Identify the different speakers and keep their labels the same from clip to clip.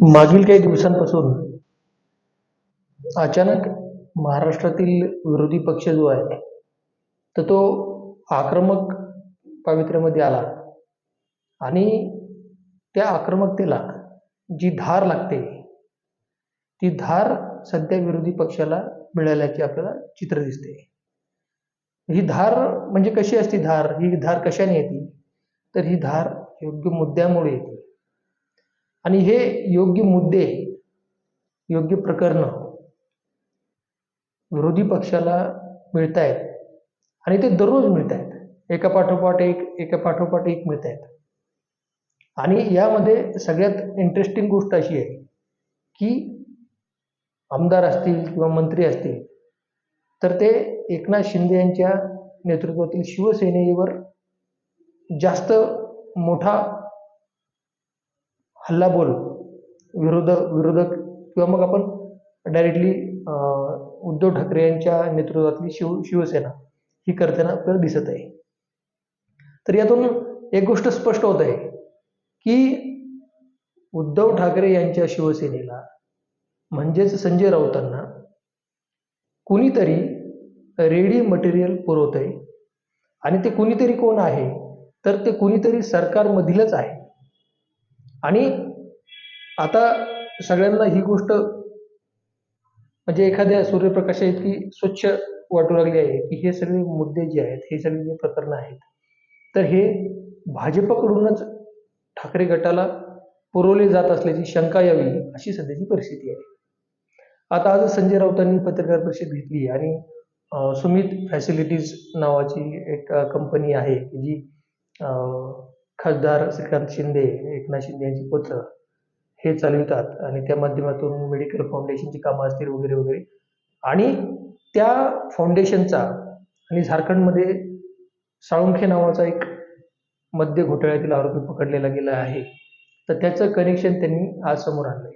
Speaker 1: मागील काही दिवसांपासून अचानक महाराष्ट्रातील विरोधी पक्ष जो आहे तर तो आक्रमक पावित्र्यामध्ये आला. आणि त्या आक्रमकतेला जी धार लागते ती धार सध्या विरोधी पक्षाला मिळाल्याचे आपल्याला चित्र दिसते. ही धार म्हणजे कशी असते धार? ही धार कशाने येते? तर ही धार योग्य मुद्द्यामुळे येते. आणि हे योग्य मुद्दे योग्य प्रकरण विरोधी पक्षाला मिळत आहेत आणि ते दररोज मिळत आहेत एका पाठोपाठ एक एका पाठोपाठ एक मिळत आहेत आणि यामध्ये सगळ्यात इंटरेस्टिंग गोष्ट अशी आहे की आमदार असतील किंवा मंत्री असतील तर ते एकनाथ शिंदे यांच्या नेतृत्वातील शिवसेनेवर जास्त मोठा हल्लाबोल विरोधक विरोधक किंवा मग आपण डायरेक्टली उद्धव ठाकरे यांच्या नेतृत्वातली शिव शिवसेना ही करताना आपल्याला दिसत आहे. तर यातून एक गोष्ट स्पष्ट होत आहे की उद्धव ठाकरे यांच्या शिवसेनेला म्हणजेच संजय राऊतांना कुणीतरी रेडी मटेरियल पुरवत आहे आणि ते कुणीतरी कोण आहे? तर ते कुणीतरी सरकारमधीलच आहे. आणि आता सगळ्यांना ही गोष्ट म्हणजे एखाद्या सूर्यप्रकाशा इतकी स्वच्छ वाटू लागली आहे की हे सगळे मुद्दे जे आहेत हे सगळे जे प्रकरणं आहेत तर हे भाजपकडूनच ठाकरे गटाला पुरवले जात असल्याची शंका यावी अशी सध्याची परिस्थिती आहे. आता आज संजय राऊतांनी पत्रकार परिषद घेतली आणि सुमित फॅसिलिटीज नावाची एक कंपनी आहे जी खासदार श्रीकांत शिंदे एकनाथ शिंदे यांचे पुत्र हे चालवितात आणि त्या माध्यमातून मेडिकल फाउंडेशनची कामं असतील वगैरे वगैरे. आणि त्या फाउंडेशनचा आणि झारखंडमध्ये साळुंखे नावाचा एक मद्य घोटाळ्यातील आरोपी पकडलेला गेला आहे. तर त्याचं कनेक्शन त्यांनी आज समोर आणलंय.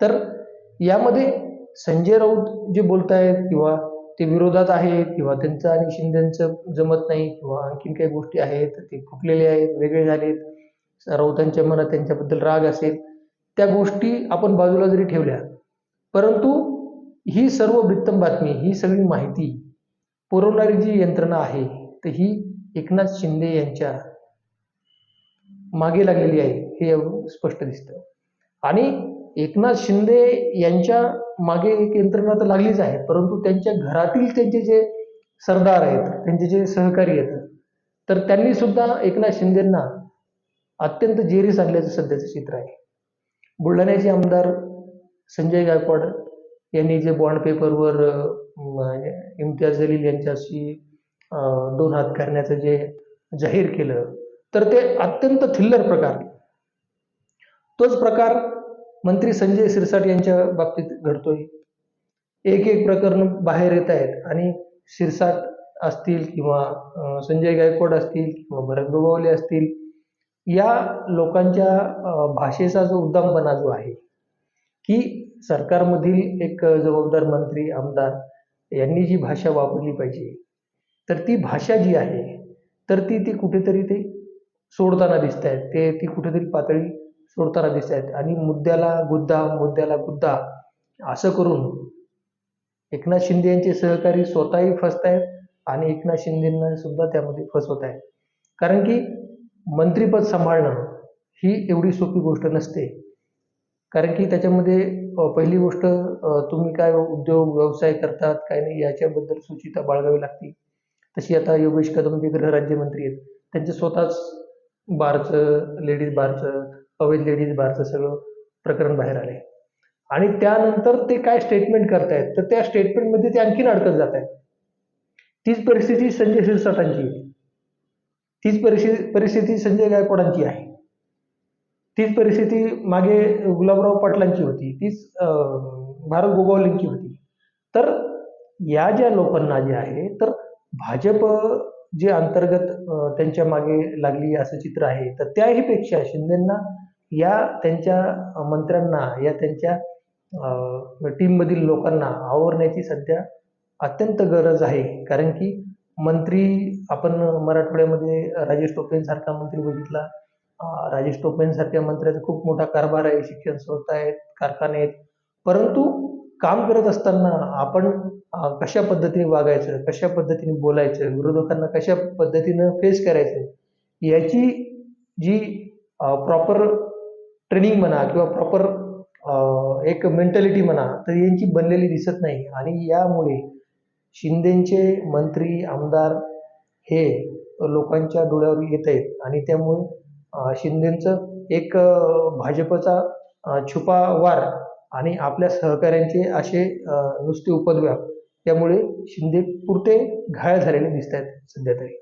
Speaker 1: तर यामध्ये संजय राऊत जे बोलत आहेत किंवा ते विरोधात आहेत किंवा त्यांचं आणि शिंदेचं जमत नाही किंवा आणखीन काही गोष्टी आहेत ते फुटलेले आहेत वेगळे झालेत राऊतांच्या मनात त्यांच्याबद्दल राग असेल त्या गोष्टी आपण बाजूला जरी ठेवल्या परंतु ही सर्व वृत्तम बातमी ही सगळी माहिती पुरवणारी जी यंत्रणा आहे तर ही एकनाथ शिंदे यांच्या मागे लागलेली आहे हे स्पष्ट दिसतं. आणि एकनाथ शिंदे यांच्या मागे एक यंत्रणा तर लागलीच आहे परंतु त्यांच्या घरातील त्यांचे जे सरदार आहेत त्यांचे जे सहकारी आहेत तर त्यांनी सुद्धा एकनाथ शिंदेंना अत्यंत जेरीस आणल्याचं सध्याचं चित्र आहे. बुलढाण्याचे आमदार संजय गायकवाड यांनी जे बॉन्ड पेपरवर म्हणजे इम्तियाज जलील यांच्याशी दोन हात करण्याचं जे जाहीर केलं तर ते अत्यंत थिल्लर प्रकार. तोच प्रकार मंत्री संजय सिरसाट यांच्या बाबतीत घडतोय. एक एक प्रकरण बाहेर येत आहेत आणि सिरसाट असतील किंवा संजय गायकवाड असतील किंवा भरत गोगावले असतील या लोकांच्या भाषेचा जो उद्दामपणा जो आहे की सरकारमधील एक जबाबदार मंत्री आमदार यांनी जी भाषा वापरली पाहिजे तर ती भाषा जी आहे तर ती ती कुठेतरी ते सोडताना दिसत आहेत ते ती कुठेतरी पातळी सोडताना दिसत आहेत. आणि मुद्द्याला गुद्दा मुद्द्याला गुद्दा असं करून एकनाथ शिंदे यांचे सहकारी स्वतःही फसत आहेत आणि एकनाथ शिंदेंना सुद्धा त्यामध्ये फसवत आहे. कारण की मंत्रीपद सांभाळणं ही एवढी सोपी गोष्ट नसते. कारण की त्याच्यामध्ये पहिली गोष्ट तुम्ही काय उद्योग व्यवसाय करतात काय नाही याच्याबद्दल सुचिता बाळगावी लागते. तशी आता योगेश कदम जे गृहराज्यमंत्री आहेत. त्यांचे स्वतःच बारचं लेडीज बारचं अवैध लेडीज बारचं सगळं प्रकरण बाहेर आले आणि त्यानंतर ते काय स्टेटमेंट करतायत? तर त्या स्टेटमेंटमध्ये ते आणखीन अडकत जात आहेत तीच परिस्थिती संजय शिरसाटांची तीच परिस्थिती परिस्थिती संजय गायकवाडांची आहे. तीच परिस्थिती मागे गुलाबराव पाटलांची होती. तीच भारत गोगावलेंची होती. तर या ज्या लोकांना जे आहे तर भाजप जे अंतर्गत त्यांच्या मागे लागली असं चित्र आहे तर त्याही पेक्षा शिंदेंना या त्यांच्या मंत्र्यांना या त्यांच्या टीममधील लोकांना आवरण्याची सध्या अत्यंत गरज आहे. कारण की मंत्री आपण मराठवाड्यामध्ये राजेश टोपेंसारखा मंत्री बघितला. राजेश टोपेंसारख्या मंत्र्याचा खूप मोठा कारभार आहे. शिक्षण संस्था आहेत कारखाने आहेत. परंतु काम करत असताना आपण कशा पद्धतीने वागायचं कशा पद्धतीने बोलायचं विरोधकांना कशा पद्धतीनं फेस करायचं याची जी प्रॉपर ट्रेनिंग म्हणा किंवा प्रॉपर एक मेंटॅलिटी म्हणा तर यांची बनलेली दिसत नाही. आणि यामुळे शिंदेचे मंत्री आमदार हे लोकांच्या डोळ्यावर येत आहेत. आणि त्यामुळे शिंदेचं एक भाजपचा छुपा वार आणि आपल्या सहकाऱ्यांचे असे नुसते उपद्व्याप त्यामुळे शिंदे पुरते घायल झालेले दिसत आहेत सध्या तरी.